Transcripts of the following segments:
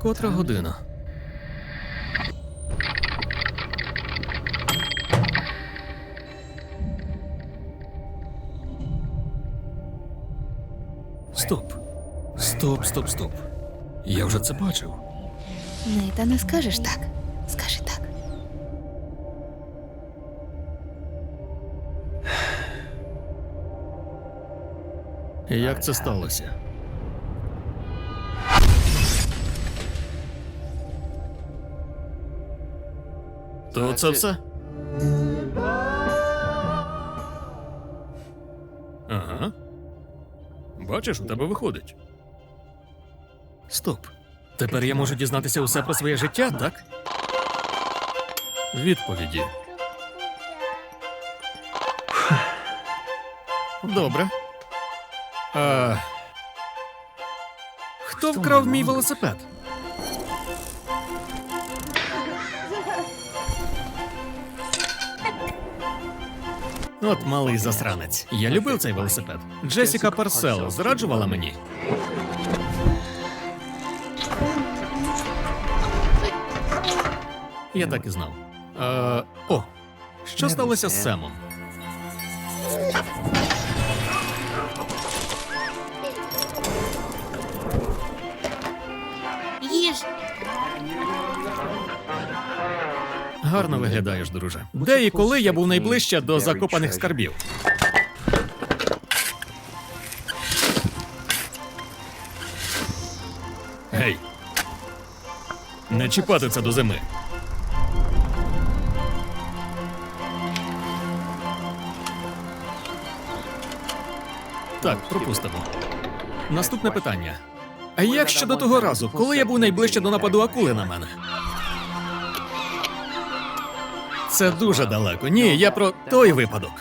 Котра година? Стоп. Стоп, стоп, стоп. Я вже це бачив. Та не скажеш так. Скажи так. Як це сталося? То це все? Ага. Бачиш, у тебе виходить. Стоп. Тепер я можу дізнатися усе про своє життя, так? Відповіді. Добре. А... Хто вкрав мій велосипед? От малий засранець. Я любив цей велосипед. Джесіка Парсело зраджувала мені. Я так і знав. Е, о, що сталося з Семом? Гарно виглядаєш, друже. Де і коли я був найближче до закопаних скарбів? Гей. Не чіпати це до зими. Так, пропустимо. Наступне питання. А як щодо того разу, коли я був найближче до нападу акули на мене? Це дуже далеко. Ні, я про той випадок.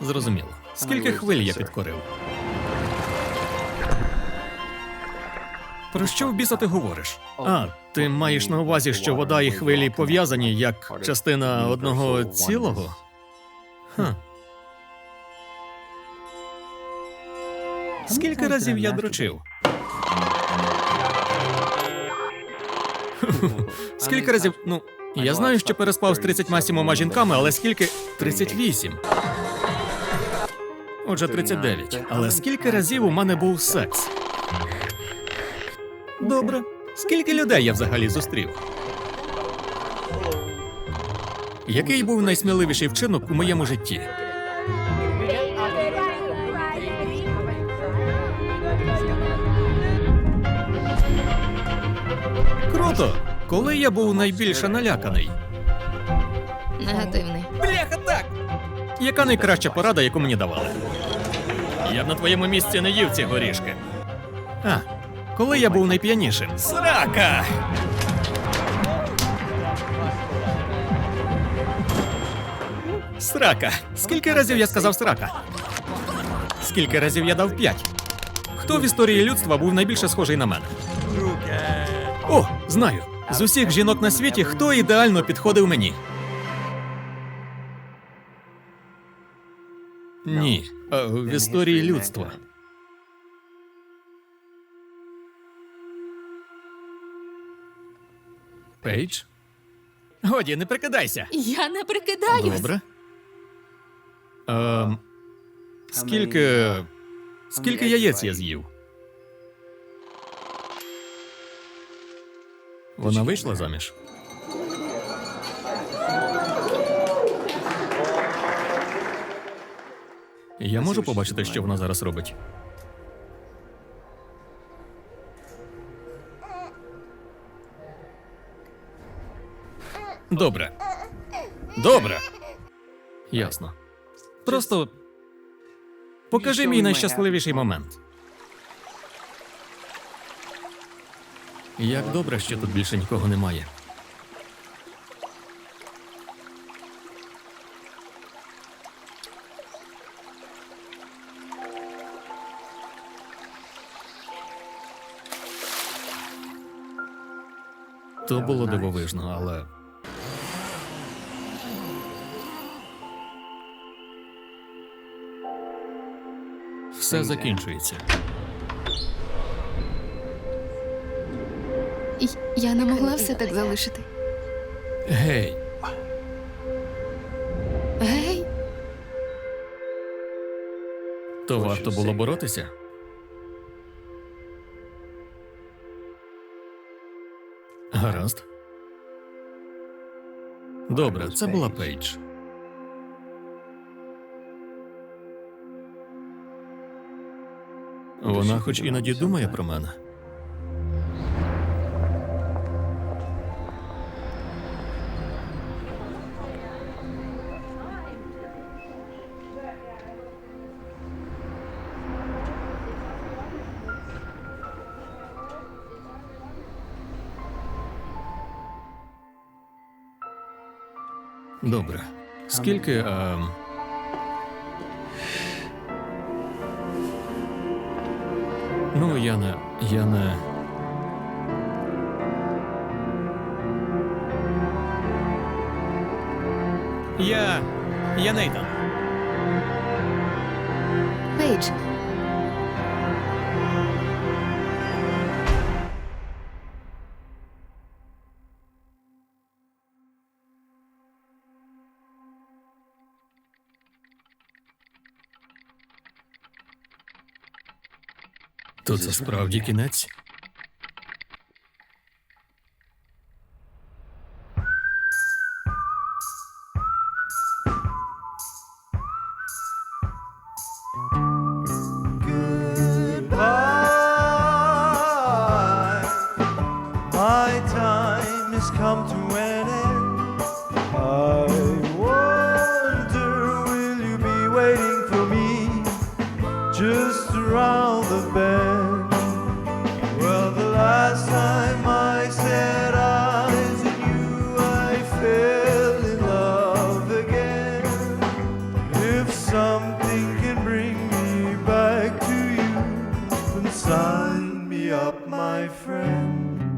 Зрозуміло. Скільки хвиль я підкорив? Про що в біса ти говориш? А, ти маєш на увазі, що вода і хвилі пов'язані як частина одного цілого? Ха. Скільки разів я дрочив? Скільки разів. Ну, я знаю, що переспав з 37 жінками, але скільки. 38. Отже, 39. Але скільки разів у мене був секс? Добре. Скільки людей я взагалі зустрів? Який був найсміливіший вчинок у моєму житті? Круто! Коли я був найбільше наляканий? Негативний. Бляха, так! Яка найкраща порада, яку мені давали? Я б на твоєму місці не їв ці горішки. А, коли я був найп'янішим? Срака! Срака. Скільки разів я сказав срака? Скільки разів я дав п'ять? Хто в історії людства був найбільше схожий на мене? О, знаю. З усіх жінок на світі, хто ідеально підходив мені? Ні, е, в історії людства. Пейдж? Годі, не прикидайся. Я не прикидаюсь. Добре. Ем, скільки. Скільки яєць я з'їв? Вона вийшла заміж? Я можу побачити, що вона зараз робить. Добре. Добре. Ясно. Просто покажи мій найщасливіший момент. Як добре, що тут більше нікого немає. То було дивовижно, але. Все закінчується. І Я не могла все так залишити. Гей, Гей, то варто було боротися. Гаразд. Добре, це була Пейдж. Вона хоч іноді думає про мене. Добре. Скільки. ем, Ну, я не. Я не. Я. Я Нейтан. Пейдж. То це справді кінець? Goodbye. My time has come to wind me up, my friend.